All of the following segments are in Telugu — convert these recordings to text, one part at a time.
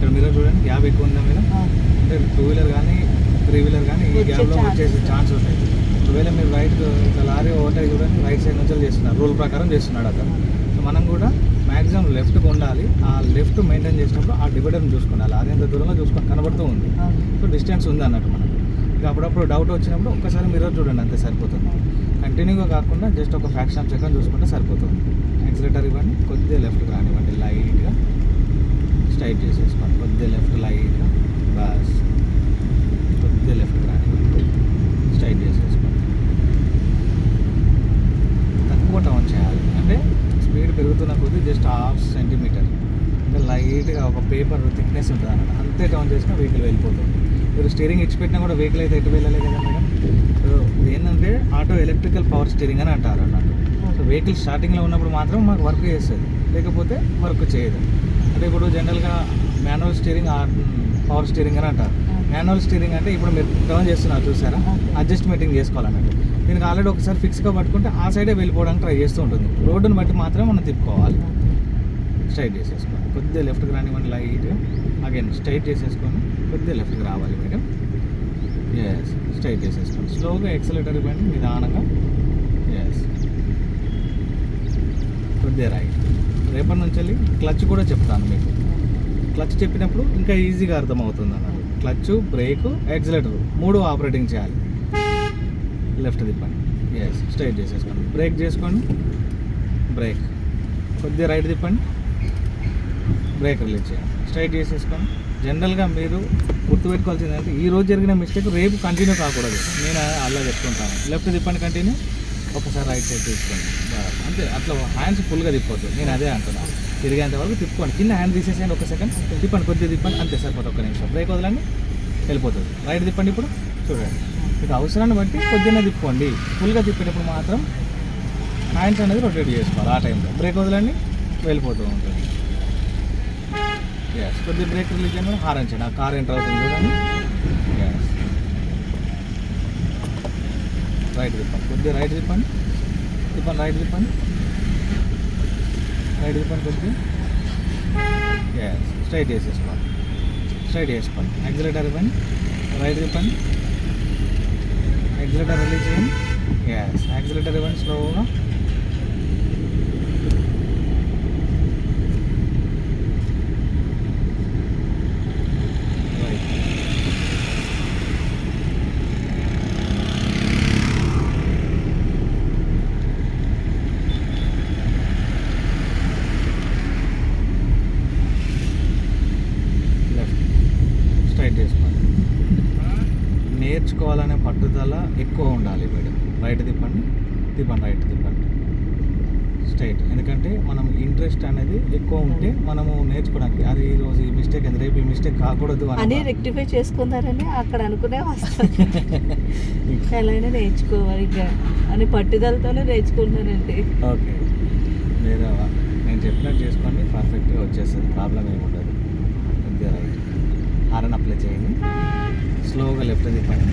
ఇక్కడ మీరు చూడండి గ్యాప్ ఎక్కువ ఉందా మీరు అంటే టూ వీలర్ కానీ త్రీ వీలర్ కానీ ఈ గ్యాప్లో వచ్చేసే ఛాన్స్ ఉంటాయి. ఒకవేళ మీరు రైట్ లారీ ఓవర్టేక్ చూడండి రైట్ సైడ్ నుంచి చేస్తున్నారు రూల్ ప్రకారం చేస్తున్నాడు అతను. సో మనం కూడా మ్యాక్సిమం లెఫ్ట్కి ఉండాలి. ఆ లెఫ్ట్ మెయింటైన్ చేసినప్పుడు ఆ డివైడర్ని చూసుకోండి. ఆ లారీ ఎంత దూరంలో చూసుకొని కనబడుతూ ఉంది. సో డిస్టెన్స్ ఉంది అన్నట్టు మనకు. ఇక అప్పుడప్పుడు డౌట్ వచ్చినప్పుడు ఒక్కసారి మిర్రర్ చూడండి అంతే సరిపోతుంది. కంటిన్యూగా కాకుండా జస్ట్ ఒక ఫ్రాక్షన్ ఆఫ్ సెకండ్ చూసుకుంటే సరిపోతుంది. యాక్సిలేటర్ ఇవ్వండి కొద్దిగా లెఫ్ట్ రానివ్వండి లైట్గా స్ట్రైట్ చేసేసుకోండి కొద్దిగా లెఫ్ట్ లైట్గా బస్ కొద్దిగా లెఫ్ట్ రానివ్వండి స్ట్రైట్ చేసేసుకోండి తక్కువ టౌన్ చేయాలి. అంటే స్పీడ్ పెరుగుతున్న కొద్దీ జస్ట్ హాఫ్ సెంటీమీటర్. అంటే లైట్గా ఒక పేపర్ థిక్నెస్ ఉంటుంది అన్నమాట. అంతే టౌన్ చేసినా వెహికల్ వెళ్ళిపోతుంది. మీరు స్టీరింగ్ ఇచ్చిపెట్టినా కూడా వెహికల్ అయితే ఎటు వెళ్ళలేదు కదా మేడం? సో ఏంటంటే ఆటో ఎలక్ట్రికల్ పవర్ స్టీరింగ్ అని అంటారు అన్నట్టు సో వెహికల్ స్టార్టింగ్లో ఉన్నప్పుడు మాత్రం మాకు వర్క్ చేస్తుంది. లేకపోతే వర్క్ చేయదు. అంటే ఇప్పుడు జనరల్గా మాన్యువల్ స్టీరింగ్ పవర్ స్టీరింగ్ అని అంటారు. మాన్యువల్ స్టీరింగ్ అంటే ఇప్పుడు మీరు టర్న్ చేస్తున్నారు చూసారా? అడ్జస్ట్మెంటింగ్ చేసుకోవాలన్నట్టు. దీనికి ఆల్రెడీ ఒకసారి ఫిక్స్గా పట్టుకుంటే ఆ సైడే వెళ్ళిపోవడానికి ట్రై చేస్తూ ఉంటుంది. రోడ్డుని బట్టి మాత్రమే మనం తిప్పుకోవాలి. స్ట్రైట్ చేసేసుకోండి కొద్దిగా లెఫ్ట్కి రానివ్వండి లైట్ అగైన్ స్ట్రైట్ చేసేసుకొని కొద్దిగా లెఫ్ట్కి రావాలి మేడం ఎస్ స్ట్రైట్ చేసేసుకోండి స్లోగా ఎక్సలేటర్ ఇవ్వండి నిదానంగా. ఎస్ కొద్దిగా రైట్ రేపటి నుంచి వెళ్ళి క్లచ్ కూడా చెప్తాను మీకు. క్లచ్ చెప్పినప్పుడు ఇంకా ఈజీగా అర్థమవుతుంది అన్న క్లచ్ బ్రేక్ యాక్సిలేటర్ మూడు ఆపరేటింగ్ చేయాలి. లెఫ్ట్ తిప్పండి. ఎస్ స్ట్రైట్ చేసేసుకోండి. బ్రేక్ చేసుకోండి. బ్రేక్. కొద్దిగా రైట్ తిప్పండి. బ్రేక్ రిలీజ్ చేయండి స్ట్రైట్ చేసేసుకోండి. జనరల్గా మీరు గుర్తుపెట్టుకోవాల్సింది అంటే ఈ రోజు జరిగిన మిస్టేక్ రేపు కంటిన్యూ కాకూడదు. నేను అలా చెప్తుంటాను. లెఫ్ట్ తిప్పండి కంటిన్యూ. ఒకసారి రైట్ సైడ్ తీసుకోండి అంతే అట్లా హ్యాండ్స్ ఫుల్గా తిప్పొద్దు. నేను అదే అంటున్నాను తిరిగేంత వరకు తిప్పుకోండి. కింద హ్యాండ్ తీసేసేయండి ఒక సెకండ్ తిప్పండి కొద్దిగా తిప్పండి. అంతే సరిపోతుంది. ఒక నిమిషం. బ్రేక్ వదలండి. వెళ్ళిపోతుంది. రైట్ తిప్పండి ఇప్పుడు. చూడండి. మీకు అవసరాన్ని బట్టి కొద్దిగా తిప్పుకోండి. ఫుల్గా తిప్పేటప్పుడు మాత్రం హ్యాండ్స్ అనేది రొటేట్ చేసుకోవాలి. ఆ టైంలో బ్రేక్ వదలండి. వెళ్ళిపోతూ ఉంటుంది. ఎస్ కొద్దిగా బ్రేక్ రిలీజ్ చేయడం హారన్ చేయండి. ఆ కార్ ఎంటర్ అవుతుంది చూడండి ఎస్ రైట్ తిప్పండి. కొద్దిగా రైట్ తిప్పండి. తిప్పండి రైట్ తిప్పండి. రైట్ తిప్పండి కొద్దిగా. స్ట్రైట్ వేసేసుకోండి స్ట్రైట్ వేసుకోండి యాక్సిలేటర్ ఇవ్వండి. రైట్ తిప్పండి. యాక్సిలేటర్ రిలీజ్ చేయండి. ఎస్ యాక్సిలేటర్ ఇవ్వండి స్లోగా రైట్ లెఫ్ట్ స్ట్రైట్ చేసుకోండి నేర్చుకోవాలనే పట్టుదల ఎక్కువ ఉండాలి మేడం. రైట్ తిప్పండి తిప్పండి రైట్ తిప్పండి. స్ట్రైట్ ఎందుకంటే మనం ఇంట్రెస్ట్ అనేది ఎక్కువ ఉంటే మనము నేర్చుకోవడానికి. అది ఈ రోజు ఈ మిస్టేక్ అది రేపు ఈ మిస్టేక్ కాకూడదు అని రెక్టిఫై చేసుకుందారని అక్కడ అనుకునే ఎలాగైనా నేర్చుకోవాలి ఇంకా అని పట్టుదలతోనే నేర్చుకుంటానండి. ఓకే లేదా నేను చెప్పినట్టు చేసుకోండి పర్ఫెక్ట్గా వచ్చేస్తుంది. ప్రాబ్లం ఏమి ఉండదు కొద్దిగా రైట్ హారన్ అప్లై చేయండి. స్లోగా లెఫ్ట్ తిప్పండి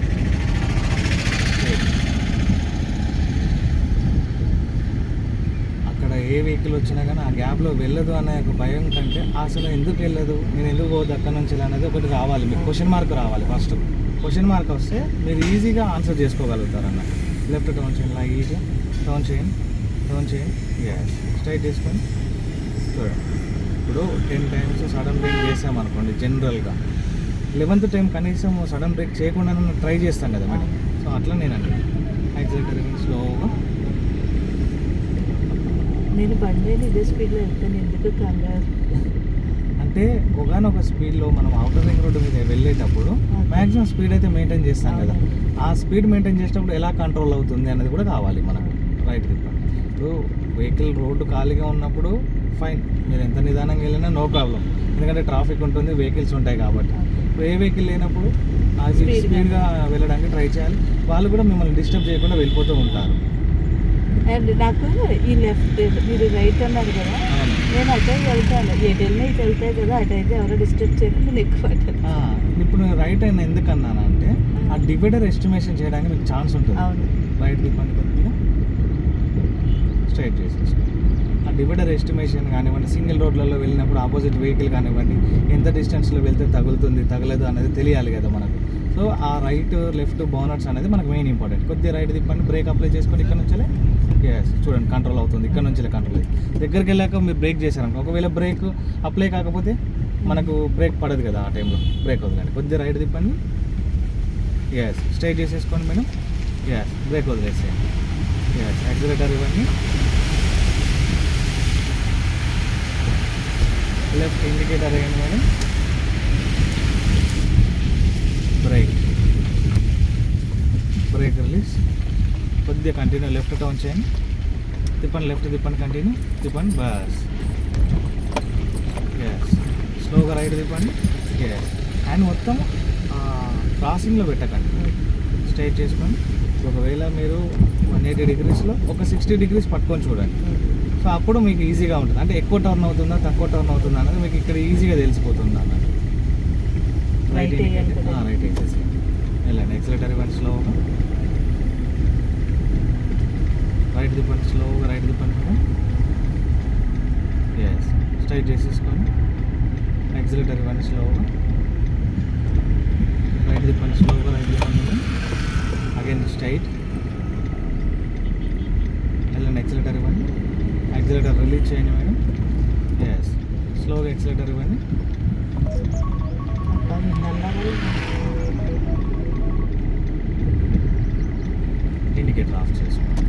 అక్కడ ఏ వెహికల్ వచ్చినా కానీ ఆ గ్యాప్లో వెళ్ళదు అనే ఒక భయం కంటే అసలు ఎందుకు వెళ్ళదు? నేను ఎందుకు పోదు అక్కడ నుంచి అనేది ఒకటి రావాలి. మీకు క్వశ్చన్ మార్క్ రావాలి ఫస్ట్ క్వశ్చన్ మార్క్ వస్తే మీరు ఈజీగా ఆన్సర్ చేసుకోగలుగుతారు అన్న లెఫ్ట్ టర్న్ చేయండి లైట్గా టర్న్ చేయండి టర్న్ చేయండి. ఎస్ స్ట్రైట్ చేసుకొని చూడండి ఇప్పుడు టెన్ టైమ్స్ సడన్ బ్రేక్ చేసామనుకోండి జనరల్గా లెవెంత్ టైం కనీసం సడన్ బ్రేక్ చేయకుండా ట్రై చేస్తాం కదా మేడం సో అట్లా నేను అంటే యాక్సిలేటర్ స్లోగా నేను బండి ఇదే స్పీడ్లో వెళ్తాను ఎందుకు కంగారు? అంటే ఒకనొక స్పీడ్లో మనం అవుటర్ రింగ్ రోడ్డు మీద వెళ్ళేటప్పుడు మ్యాక్సిమం స్పీడ్ అయితే మెయింటైన్ చేస్తాం కదా. ఆ స్పీడ్ మెయింటైన్ చేసేటప్పుడు ఎలా కంట్రోల్ అవుతుంది అనేది కూడా కావాలి మనకు రైట్ తిప్పండి ఇప్పుడు వెహికల్ రోడ్డు ఖాళీగా ఉన్నప్పుడు ఫైన్ మీరు ఎంత నిదానంగా వెళ్ళినా నో ప్రాబ్లం ఎందుకంటే ట్రాఫిక్ ఉంటుంది వెహికల్స్ ఉంటాయి కాబట్టి. ఏ వెహికల్ లేనప్పుడు. స్పీడ్గా వెళ్ళడానికి ట్రై చేయాలి. వాళ్ళు కూడా మిమ్మల్ని డిస్టర్బ్ చేయకుండా వెళ్ళిపోతూ ఉంటారు. అండ్ నాకు ఈ లెఫ్ట్ మీరు రైట్ అన్నారు కదా. నేను అటే వెళ్తాను. ఎటు వెళ్ళినా ఇటు వెళ్తాయి కదా అటు అయితే ఎవరో డిస్టర్బ్ చేయకుండా నేను ఎక్కువ అటు ఆ, ఇప్పుడు నేను రైట్ అయిన ఎందుకు అన్నానంటే ఆ డివైడర్ ఎస్టిమేషన్ చేయడానికి మీకు ఛాన్స్ ఉంటుంది. అవును. రైట్ తిప్పండి కొద్దిగా చేసేసుకోండి ఆ డివైడర్ ఎస్టిమేషన్ కానివ్వండి సింగిల్ రోడ్లలో వెళ్ళినప్పుడు ఆపోజిట్ వెహికల్ కానివ్వండి ఎంత డిస్టెన్స్లో వెళ్తే తగులుతుంది తగలదు అనేది తెలియాలి కదా మనకు. సో ఆ రైట్ లెఫ్ట్ బౌనర్స్ అనేది మనకు మెయిన్ ఇంపార్టెంట్. కొద్దిగా రైట్ తిప్పండి బ్రేక్ అప్లై చేసుకొని ఇక్కడ నుంచే ఎస్ చూడండి కంట్రోల్ అవుతుంది ఇక్కడ నుంచి కంట్రోల్ అవుతుంది దగ్గరికి వెళ్ళాక మీరు బ్రేక్ చేశారనుకో ఒకవేళ బ్రేక్ అప్లై కాకపోతే మనకు బ్రేక్ పడదు కదా ఆ టైంలో. బ్రేక్ వదలండి. కొద్దిగా రైట్ తిప్పండి. ఎస్ స్ట్రైట్ చేసేసుకోండి మేడం. ఎస్ బ్రేక్ వదిలేసేయండి. ఎస్ యాక్సిలేటర్ ఇవన్నీ లెఫ్ట్ ఇండికేటర్ అయ్యింది మేడం బ్రేక్ బ్రేక్ రిలీజ్ కొద్దిగా కంటిన్యూ లెఫ్ట్ టౌన్ చేయండి. తిప్పండి లెఫ్ట్ తిప్పండి కంటిన్యూ తిప్పండి బస్. గ్యాస్ స్లోగా రైట్ తిప్పండి. గ్యాస్ అండ్ మొత్తం క్రాసింగ్లో పెట్టకండి. స్ట్రైట్ చేసుకొని ఒకవేళ మీరు వన్ ఎయిటీ డిగ్రీస్లో ఒక సిక్స్టీ డిగ్రీస్ పట్టుకొని చూడండి. సో అప్పుడు మీకు ఈజీగా ఉంటుంది. అంటే ఎక్కువ టర్న్ అవుతుందా తక్కువ టర్న్ అవుతుందా అనేది మీకు ఇక్కడ ఈజీగా తెలిసిపోతుంది వేయాలి కదా. రైట్ వేసేసి వెళ్ళండి. ఎక్సలేటర్ ఇవ్వండి స్లోగా రైట్ తిప్పండి స్లోగా రైట్ తిప్పండి మేడం ఎస్ స్ట్రైట్ చేసేసుకోండి ఎక్సలేటర్ ఇవ్వండి స్లోగా రైట్ తిప్పండి స్లోగా రైట్ తిప్పండి మేడం అగైన్ స్ట్రైట్ వెళ్ళండి. ఎక్సలేటర్ ఇవ్వండి ఎక్సలేటర్ రిలీజ్ చేయండి మేడం. ఎస్ స్లోగా ఎక్సలేటర్ ఇవ్వండి. ఇండికేటర్ ఆఫ్ చేసుకోండి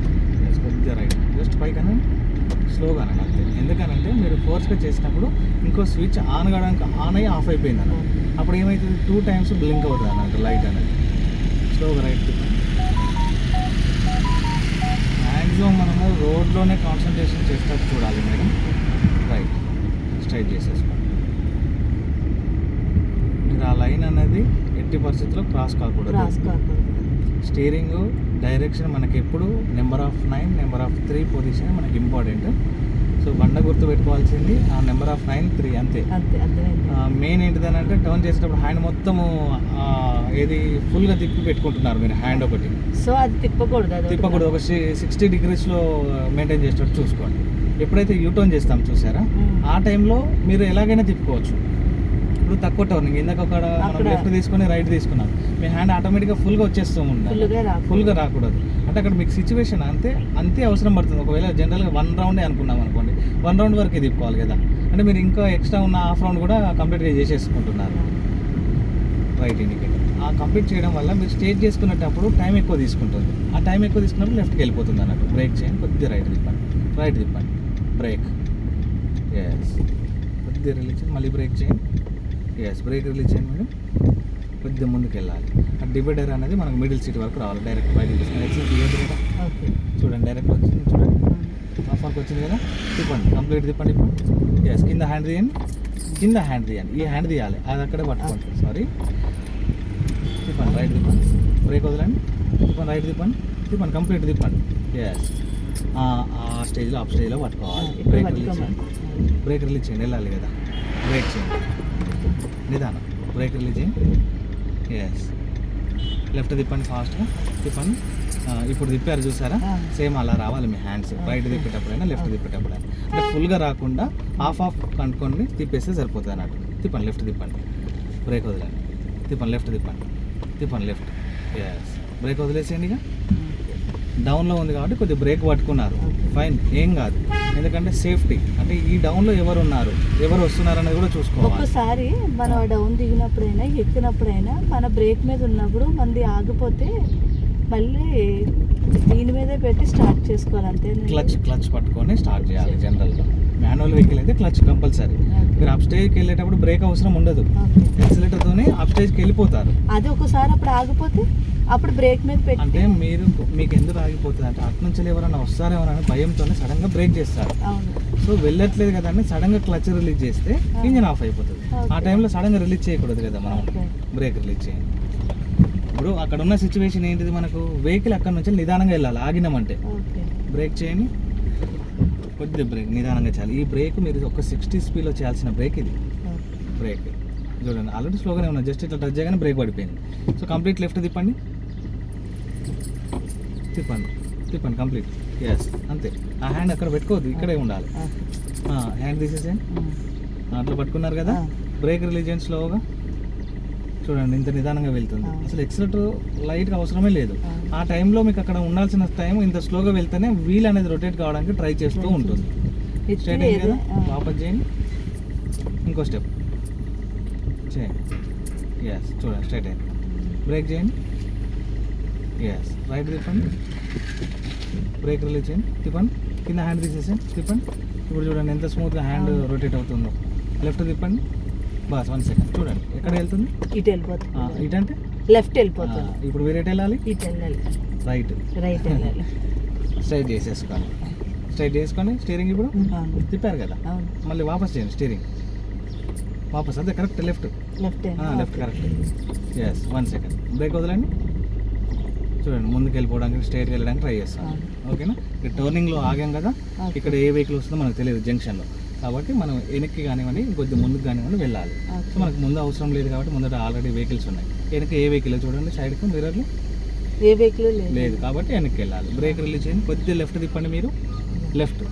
ఎస్ కొద్దిగా రైట్ జస్ట్ పైకి అనండి. స్లోగా అనండి అంతే. ఎందుకనంటే మీరు ఫోర్స్గా చేసినప్పుడు ఇంకో స్విచ్ ఆన్ కావడానికి ఆన్ అయ్యి ఆఫ్ అయిపోయింది అన్నమాట. అప్పుడు ఏమవుతుంది టూ టైమ్స్ బ్లింక్ అవుతుంది అన్నమాట లైట్ అనేది. స్లోగా రైట్ తిప్పండి మ్యాక్సిమం మనము రోడ్లోనే కాన్సన్ట్రేషన్ చేసేటట్టు చూడాలి మేడం. రైట్ స్ట్రైట్ చేసేసుకోండి మీరు ఆ లైన్ అనేది ఎట్టి పరిస్థితుల్లో క్రాస్ కాకూడదు. క్రాస్ కాకూడదు. స్టీరింగ్ డైరెక్షన్ మనకి ఎప్పుడు number of nine number of three position మనకి ఇంపార్టెంట్ సో బండ గుర్తు పెట్టుకోవాల్సింది. ఆ నెంబర్ ఆఫ్ నైన్ త్రీ అంతే. మెయిన్ ఏంటిదని అంటే టర్న్ చేసేటప్పుడు హ్యాండ్ మొత్తము ఏది ఫుల్గా తిప్పి పెట్టుకుంటున్నారు మీరు హ్యాండ్ ఒకటి. సో అది తిప్పకూడదు తిప్పకూడదు ఒక సిక్స్టీ డిగ్రీస్లో మెయింటైన్ చేసేటట్టు చూసుకోండి. ఎప్పుడైతే యూటర్న్ చేస్తాం చూసారా. ఆ టైంలో మీరు ఎలాగైనా తిప్పుకోవచ్చు. ఇప్పుడు తక్కువ టర్నింగ్ ఇందాక ఒక మనం లెఫ్ట్ తీసుకొని రైట్ తీసుకున్నాం. మీ హ్యాండ్ ఆటోమేటిక్గా ఫుల్గా వచ్చేస్తూ ఉండాలి. ఫుల్గా రాకూడదు. అంటే అక్కడ మీకు సిచ్యువేషన్ అంతే అంతే అవసరం పడుతుంది. ఒకవేళ జనరల్గా వన్ రౌండే అనుకున్నాం అనుకోండి వన్ రౌండ్ వరకే తిప్పుకోవాలి కదా. అంటే మీరు ఇంకా ఎక్స్ట్రా ఉన్న హాఫ్ రౌండ్ కూడా కంప్లీట్గా చేసేసుకుంటున్నారు. రైట్ ఇండికేటర్ ఆ కంప్లీట్ చేయడం వల్ల మీరు స్టేజ్ చేసుకునేటప్పుడు టైం ఎక్కువ తీసుకుంటుంది. ఆ టైం ఎక్కువ తీసుకున్నప్పుడు లెఫ్ట్కి వెళ్ళిపోతుంది అన్నట్టు. బ్రేక్ చేయండి కొద్దిగా రైట్ తిప్పండి. రైట్ తిప్పండి. బ్రేక్ ఎస్ కొద్దిగా రిలీజ్ చేయండి మళ్ళీ బ్రేక్ చేయండి. ఎస్ బ్రేక్ రిలీజ్ చేయండి మేడం కొద్దిగా ముందుకు వెళ్ళాలి. ఆ డివైడర్ అనేది మనకు మిడిల్ సీట్ వరకు రావాలి. డైరెక్ట్ బయటకు తీసుకుని చూడండి డైరెక్ట్ వచ్చింది చూడండి. హాఫ్ వరకు వచ్చింది కదా? తిప్పండి కంప్లీట్ తిప్పండి ఇప్పుడు. ఎస్ కింద హ్యాండ్ తీయండి కింద హ్యాండ్ తీయండి ఈ హ్యాండ్ తీయాలి. అది అక్కడే పట్టుకోండి. సారీ తిప్పండి రైట్ తిప్పండి. బ్రేక్ వదలండి. తిప్పండి రైట్ తిప్పండి. తిప్పండి కంప్లీట్ తిప్పండి. ఎస్ ఆ స్టేజ్లో అప్ స్టేజ్లో పట్టుకోవాలి. బ్రేక్ రిలీజ్ పట్టుకోమని చేయండి. బ్రేక్ రిలీజ్ చేయండి. వెళ్ళాలి కదా. బ్రేక్ చేయండి. నిదానం. బ్రేక్ రిలీజ్ చేయండి. ఎస్ లెఫ్ట్ తిప్పండి ఫాస్ట్గా తిప్పండి. ఇప్పుడు తిప్పారు చూసారా. సేమ్ అలా రావాలి మీ హ్యాండ్స్. రైట్ తిప్పేటప్పుడైనా లెఫ్ట్ తిప్పేటప్పుడైనా. అంటే ఫుల్గా రాకుండా హాఫ్ ఆఫ్ కనుక్కొని తిప్పేస్తే సరిపోతుంది అన్నట్టు. తిప్పండి లెఫ్ట్ తిప్పండి. బ్రేక్ వదిలేండి. తిప్పండి లెఫ్ట్ తిప్పండి. తిప్పండి లెఫ్ట్. ఎస్ బ్రేక్ వదిలేసేయండి ఇక. డౌన్లో ఉంది కాబట్టి కొద్దిగా బ్రేక్ పట్టుకున్నారు. ఫైన్ ఏం కాదు. ఎందుకంటే సేఫ్టీ. అంటే ఈ డౌన్లో ఎవరు ఉన్నారు ఎవరు వస్తున్నారు అనేది కూడా చూసుకోవాలి. ఒక్కసారి మనం డౌన్ దిగినప్పుడైనా ఎక్కినప్పుడైనా మన బ్రేక్ మీద ఉన్నప్పుడు మనది ఆగిపోతే మళ్ళీ దీని మీదే పెట్టి స్టార్ట్ చేసుకోవాలి అంతే క్లచ్ క్లచ్ పట్టుకొని స్టార్ట్ చేయాలి జనరల్గా. మాన్యువల్ వెహికల్ అయితే క్లచ్ కంపల్సరీ. మీరు అప్ స్టేజ్కి వెళ్ళేటప్పుడు బ్రేక్ అవసరం ఉండదు. యాక్సిలేటర్తోనే అప్ స్టేజ్కి వెళ్ళిపోతారు. అది ఒకసారి అప్పుడు ఆగిపోతే అప్పుడు బ్రేక్ మీద అంటే పెట్టి మీరు మీకు ఎందుకు ఆగిపోతుంది అంటే అటు నుంచి ఎవరైనా వస్తారేమో అని భయంతోనే సడన్గా బ్రేక్ చేస్తారు. సో వెళ్ళట్లేదు కదా అని సడన్గా క్లచ్ రిలీజ్ చేస్తే ఇంజిన్ ఆఫ్ అయిపోతుంది. ఆ. టైంలో సడన్గా రిలీజ్ చేయకూడదు కదా మనం. బ్రేక్ రిలీజ్ చేయండి. ఇప్పుడు అక్కడ ఉన్న సిచ్యువేషన్ ఏంటిది మనకు? వెహికల్ అక్కడ నుంచి నిదానంగా వెళ్ళాలి ఆగినామంటే. బ్రేక్ చేయండి. కొద్దిగా బ్రేక్ నిదానంగా చేయాలి. ఈ బ్రేక్ మీరు ఒక సిక్స్టీ స్పీడ్లో చేయాల్సిన బ్రేక్ ఇది. బ్రేక్ చూడండి ఆల్రెడీ స్లోగానే ఉన్నా జస్ట్ ఇట్లా టచ్ చేయగానే బ్రేక్ పడిపోయింది. సో కంప్లీట్ లెఫ్ట్ తిప్పండి. తిప్పండి. తిప్పండి కంప్లీట్ ఎస్ అంతే. ఆ హ్యాండ్ అక్కడ పెట్టుకోవద్దు ఇక్కడే ఉండాలి. హ్యాండ్ తీసేసేయండి. అట్లా పట్టుకున్నారు కదా? బ్రేక్ రిలీజ్ చేయండి స్లోగా చూడండి ఇంత నిదానంగా వెళ్తుంది. అసలు ఎక్సలెటర్ లైట్గా అవసరమే లేదు. ఆ టైంలో మీకు అక్కడ ఉండాల్సిన టైం ఇంత స్లోగా వెళ్తేనే వీల్ అనేది రొటేట్ కావడానికి ట్రై చేస్తూ ఉంటుంది. స్ట్రైట్ అయింది కదా? వాపస్ చేయండి. ఇంకో స్టెప్ చేయండి. ఎస్ చూడండి స్ట్రైట్ అయింది బ్రేక్ చేయండి. ఎస్ రైట్ తిప్పండి బ్రేక్ రిలీజ్ చేయండి. తిప్పండి. కింద హ్యాండ్ తీసేసేయండి. తిప్పండి. ఇప్పుడు చూడండి ఎంత స్మూత్గా హ్యాండ్. రొటేట్ అవుతుందో. లెఫ్ట్ తిప్పండి. బాస్ వన్ సెకండ్ చూడండి ఎక్కడ వెళ్తుంది? ఇటు వెళ్ళిపోతుంది. ఇటంటే లెఫ్ట్ ఆ, వెళ్ళిపోతుంది ఇప్పుడు వేరే వెళ్ళాలి? ఇటు వెళ్ళాలి. రైట్. రైట్ వెళ్ళాలి. స్ట్రైట్ చేసేసుకోవాలి స్ట్రైట్ చేసుకొని స్టీరింగ్ ఇప్పుడు? తిప్పారు కదా? మళ్ళీ వాపస్ చేయండి స్టీరింగ్ వాపస్ అదే correct left left left correct yes one second brake వదలండి. చూడండి ముందుకు వెళ్ళిపోవడానికి స్ట్రైట్కి వెళ్ళడానికి ట్రై చేస్తాను. ఓకేనా ఇక్కడ టర్నింగ్లో ఆగాం కదా? ఇక్కడ ఏ వెహికల్ వస్తుందో మనకు తెలియదు జంక్షన్లో కాబట్టి మనం వెనక్కి కానివ్వండి కొద్దిగా ముందుకు కానివ్వండి వెళ్ళాలి. సో మనకు ముందు అవసరం లేదు కాబట్టి ముందట ఆల్రెడీ వెహికల్స్ ఉన్నాయి. వెనక ఏ వెహికల్ చూడండి సైడ్కు మిర్రర్లు ఏ వెహికల్ లేదు. కాబట్టి వెనక్కి వెళ్ళాలి. బ్రేక్ రిలీజ్ చేయండి. కొద్దిగా లెఫ్ట్ తిప్పండి మీరు. లెఫ్ట్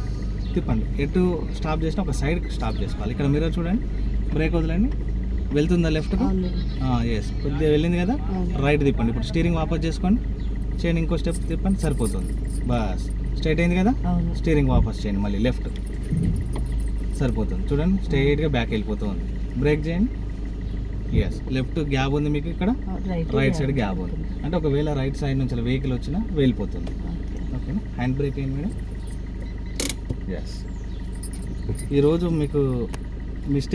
తిప్పండి. ఎటు స్టాప్ చేసినా ఒక సైడ్ స్టాప్ చేసుకోవాలి. ఇక్కడ మిర్రర్ చూడండి. బ్రేక్ వదలండి. వెళ్తుందా అవును. ఎస్ కొద్దిగా వెళ్ళింది కదా. రైట్ తిప్పండి. ఇప్పుడు స్టీరింగ్ వాపస్ చేసుకోండి. చేయండి ఇంకో స్టెప్ తిప్పండి. సరిపోతుంది. బస్. స్ట్రైట్ అయింది కదా? స్టీరింగ్ వాపస్ చేయండి మళ్ళీ. లెఫ్ట్ సరిపోతుంది. చూడండి స్ట్రైట్గా బ్యాక్ వెళ్ళిపోతుంది బ్రేక్ చేయండి. ఎస్ లెఫ్ట్ గ్యాప్ ఉంది మీకు ఇక్కడ. రైట్ సైడ్ గ్యాప్ ఉంది. అంటే ఒకవేళ రైట్ సైడ్ నుంచి వెహికల్ వచ్చినా వెళ్ళిపోతుంది. ఓకేనా హ్యాండ్ బ్రేక్ అయింది మేడం? ఎస్ ఈరోజు మీకు మిస్టేక్